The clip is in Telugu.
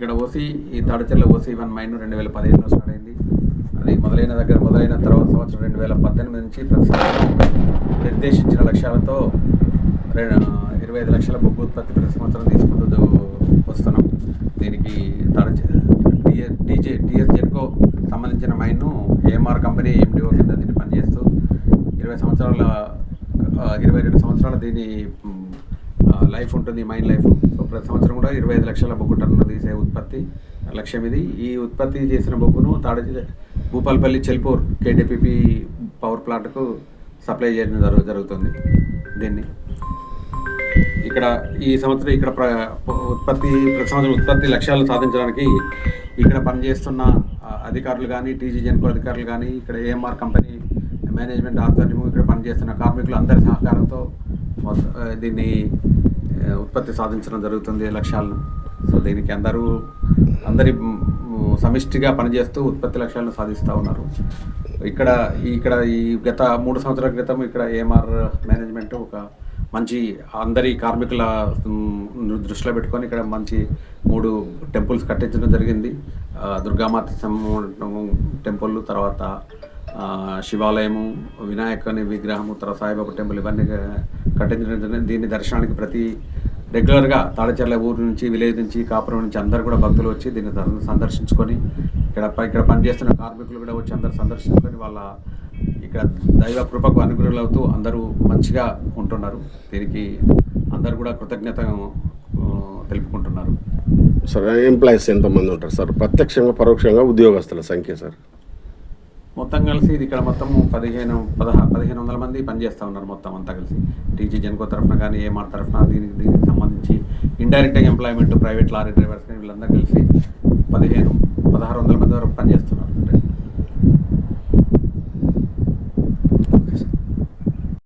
ఇక్కడ ఓసీ ఈ తాడచర్ల ఓసీ వన్ మైన్ రెండు వేల పదిహేనులో స్టార్ట్ అయింది. అది మొదలైన దగ్గర మొదలైన తర్వాత సంవత్సరం రెండు వేల పద్దెనిమిది నుంచి ప్రతి సంవత్సరం నిర్దేశించిన లక్ష్యాలతో ఇరవై ఐదు లక్షల బొగ్గు ఉత్పత్తి ప్రతి సంవత్సరం తీసుకుంటూ వస్తున్నాం. దీనికి టీఏ టీజే టీఎస్ జెన్కో సంబంధించిన మైన్ను ఏఎంఆర్ కంపెనీ ఎండిఓ కింద దీన్ని పనిచేస్తూ ఇరవై సంవత్సరాల ఇరవై రెండు సంవత్సరాల దీని లైఫ్ ఉంటుంది మైన్ లైఫ్. సో ప్రతి సంవత్సరం కూడా ఇరవై ఐదు లక్షల బొగ్గు టన్నులు తీసే ఉత్పత్తి. లక్ష్యం ఇది. ఈ ఉత్పత్తి చేసిన బొగ్గును తాడ భూపాలపల్లి చెల్పూర్ కేటీపీపీ పవర్ ప్లాంట్కు సప్లై చేయడం జరుగు జరుగుతుంది దీన్ని. ఇక్కడ ఈ సంవత్సరం ఇక్కడ ప్ర ఉత్పత్తి ప్రతి సంవత్సరం ఉత్పత్తి లక్ష్యాలు సాధించడానికి ఇక్కడ పనిచేస్తున్న అధికారులు కానీ టీజీ జెన్కో అధికారులు కానీ ఇక్కడ ఏఎంఆర్ కంపెనీ మేనేజ్మెంట్ ఆధ్వర్యము ఇక్కడ పనిచేస్తున్న కార్మికులు అందరి సహకారంతో దీన్ని ఉత్పత్తి సాధించడం జరుగుతుంది లక్ష్యాలను. సో దీనికి అందరూ అందరి సమిష్టిగా పనిచేస్తూ ఉత్పత్తి లక్ష్యాలను సాధిస్తూ ఉన్నారు. ఇక్కడ ఇక్కడ ఈ గత మూడు సంవత్సరాల క్రితం ఇక్కడ ఏఎంఆర్ మేనేజ్మెంట్ ఒక మంచి అందరి కార్మికుల దృష్టిలో పెట్టుకొని ఇక్కడ మంచి మూడు టెంపుల్స్ కట్టించడం జరిగింది. దుర్గామాత టెంపుల్ తర్వాత శివాలయము వినాయకుని విగ్రహము తర్వాత సాయిబాబా టెంపుల్ ఇవన్నీ కట్టించడం జరిగింది దీని దర్శనానికి ప్రతి రెగ్యులర్గా తాడచర్ల ఊరు నుంచి విలేజ్ నుంచి కాపురం నుంచి అందరు కూడా భక్తులు వచ్చి దీన్ని దర్- సందర్శించుకొని ఇక్కడ ఇక్కడ పనిచేస్తున్న కార్మికులు కూడా వచ్చి అందరు సందర్శించుకొని వాళ్ళ ఇక్కడ దైవ కృపకు అనుగ్రహాలు అవుతూ అందరూ మంచిగా ఉంటున్నారు. దీనికి అందరు కూడా కృతజ్ఞత తెలుపుకుంటున్నారు. సార్ ఎంప్లాయీస్ ఎంతమంది ఉంటారు సార్? ప్రత్యక్షంగా పరోక్షంగా ఉద్యోగస్తుల సంఖ్య సార్? మొత్తం కలిసి ఇది ఇక్కడ మొత్తం పదిహేను పదహా పదిహేను మంది పనిచేస్తూ ఉన్నారు మొత్తం అంతా కలిసి. టీజీ జెన్కో తరఫున కానీ ఏమార్ తరఫున దీనికి దీనికి సంబంధించి indirect employment private lorry drivers కానీ వీళ్ళందరూ కలిసి పదిహేను పదహారు వందల మంది వరకు పనిచేస్తున్నారు.